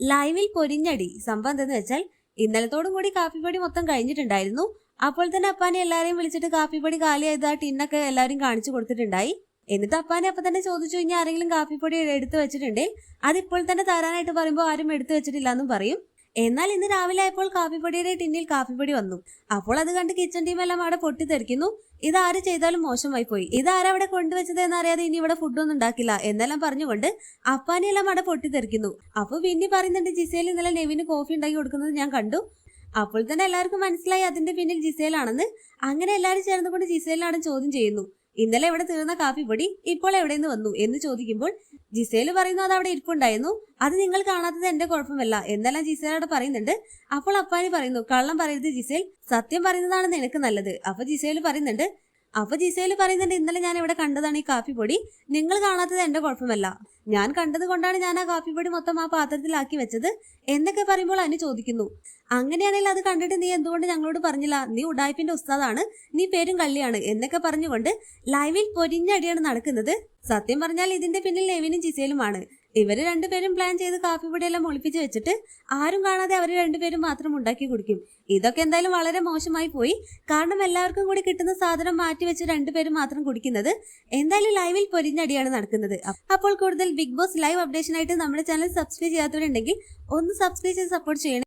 ലൈവിൽ പൊരിഞ്ഞടി. സംഭവം എന്തെന്ന് വെച്ചാൽ ഇന്നലത്തോടും കൂടി കാപ്പിപ്പൊടി മൊത്തം കഴിഞ്ഞിട്ടുണ്ടായിരുന്നു. അപ്പോൾ തന്നെ അപ്പാനെ എല്ലാരെയും വിളിച്ചിട്ട് കാപ്പിപ്പൊടി കാലിയായത് ആ ടിന്നൊക്കെ എല്ലാവരും കാണിച്ചു കൊടുത്തിട്ടുണ്ടായി. എന്നിട്ട് അപ്പാനെ അപ്പൊ തന്നെ ചോദിച്ചു കഴിഞ്ഞാൽ ആരെങ്കിലും കാപ്പിപ്പൊടി എടുത്തു വെച്ചിട്ടുണ്ടെങ്കിൽ അതിപ്പോൾ തന്നെ തരാനായിട്ട് പറയുമ്പോൾ ആരും എടുത്തു വെച്ചിട്ടില്ല എന്നും പറയും. എന്നാൽ ഇന്ന് രാവിലെ ആയപ്പോൾ കാപ്പിപ്പൊടിയുടെ ടിന്നിൽ കാപ്പിപ്പൊടി വന്നു. അപ്പോൾ അത് കണ്ട് കിച്ചൺ ടീം എല്ലാം അവിടെ പൊട്ടിത്തെറിക്കുന്നു. ഇത് ആര് ചെയ്താലും മോശമായി പോയി. ഇത് ആരവിടെ കൊണ്ടുവച്ചത് എന്നറിയാതെ ഇനി ഇവിടെ ഫുഡൊന്നും ഉണ്ടാക്കില്ല എന്നെല്ലാം പറഞ്ഞുകൊണ്ട് അപ്പാനെല്ലാം അവിടെ പൊട്ടിത്തെറിക്കുന്നു. അപ്പൊ പിന്നെ പറയുന്നുണ്ട് ജിസേൽ ഇന്നലെ നെവിന് കോഫി ഉണ്ടാക്കി കൊടുക്കുന്നത് ഞാൻ കണ്ടു. അപ്പോൾ തന്നെ എല്ലാവർക്കും മനസ്സിലായി അതിന്റെ പിന്നിൽ ജിസേലാണെന്ന്. അങ്ങനെ എല്ലാവരും ചേർന്നുകൊണ്ട് ജിസേലിനാണ് ചോദ്യം ചെയ്യുന്നു. ഇന്നലെ ഇവിടെ തീർന്ന കാപ്പി പൊടി? ഇപ്പോൾ എവിടെ നിന്ന് വന്നു? എന്ന് ചോദിക്കുമ്പോൾ ജിസേൽ പറയുന്നു അത് അവിടെ ഇരിപ്പുണ്ടായിരുന്നു. അത് നിങ്ങൾ കാണാത്തത് എന്റെ കുഴപ്പമല്ല. എന്നെല്ലാം ജിസേലോട് പറയുന്നുണ്ട്. അപ്പോൾ അപ്പാനി പറയുന്നു കള്ളം പറയരുത് ജിസേൽ. സത്യം പറയുന്നതാണ് നിനക്ക് നല്ലത്. അപ്പൊ ജിസേൽ പറയുന്നുണ്ട് അപ്പൊ ജിസയിൽ പറയുന്നുണ്ട് ഇന്നലെ ഞാൻ ഇവിടെ കണ്ടതാണ് ഈ കാപ്പിപ്പൊടി. നിങ്ങൾ കാണാത്തത് എന്റെ കുഴപ്പമല്ല. ഞാൻ കണ്ടത് കൊണ്ടാണ് ഞാൻ ആ കാപ്പിപ്പൊടി മൊത്തം ആ പാത്രത്തിലാക്കി വെച്ചത് എന്നൊക്കെ പറയുമ്പോൾ അനു ചോദിക്കുന്നു. അങ്ങനെയാണെങ്കിൽ അത് കണ്ടിട്ട് നീ എന്തുകൊണ്ട് ഞങ്ങളോട് പറഞ്ഞില്ല? നീ ഉടായ്പിന്റെ ഉസ്താദാണ്. നീ പേരും കള്ളിയാണ് എന്നൊക്കെ പറഞ്ഞുകൊണ്ട് ലൈവിൽ പൊരിഞ്ഞടിയാണ് നടക്കുന്നത്. സത്യം പറഞ്ഞാൽ ഇതിന്റെ പിന്നിൽ നെവിനും ജിസേലുമാണ്. ഇവർ രണ്ടുപേരും പ്ലാൻ ചെയ്ത് കാപ്പിപ്പൊടിയെല്ലാം ഒളിപ്പിച്ച് വെച്ചിട്ട് ആരും കാണാതെ അവർ രണ്ടുപേരും മാത്രം ഉണ്ടാക്കി കുടിക്കും. ഇതൊക്കെ എന്തായാലും വളരെ മോശമായി പോയി. കാരണം എല്ലാവർക്കും കൂടി കിട്ടുന്ന സാധനം മാറ്റി വെച്ച് രണ്ടുപേരും മാത്രം കുടിക്കുന്നത് എന്തായാലും ലൈവിൽ പൊരിഞ്ഞടിയാണ് നടക്കുന്നത്. അപ്പോൾ കൂടുതൽ ബിഗ് ബോസ് ലൈവ് അപ്ഡേഷനായിട്ട് നമ്മുടെ ചാനൽ സബ്സ്ക്രൈബ് ചെയ്യാത്തവരുണ്ടെങ്കിൽ ഒന്ന് സബ്സ്ക്രൈബ് ചെയ്ത് സപ്പോർട്ട് ചെയ്യണം.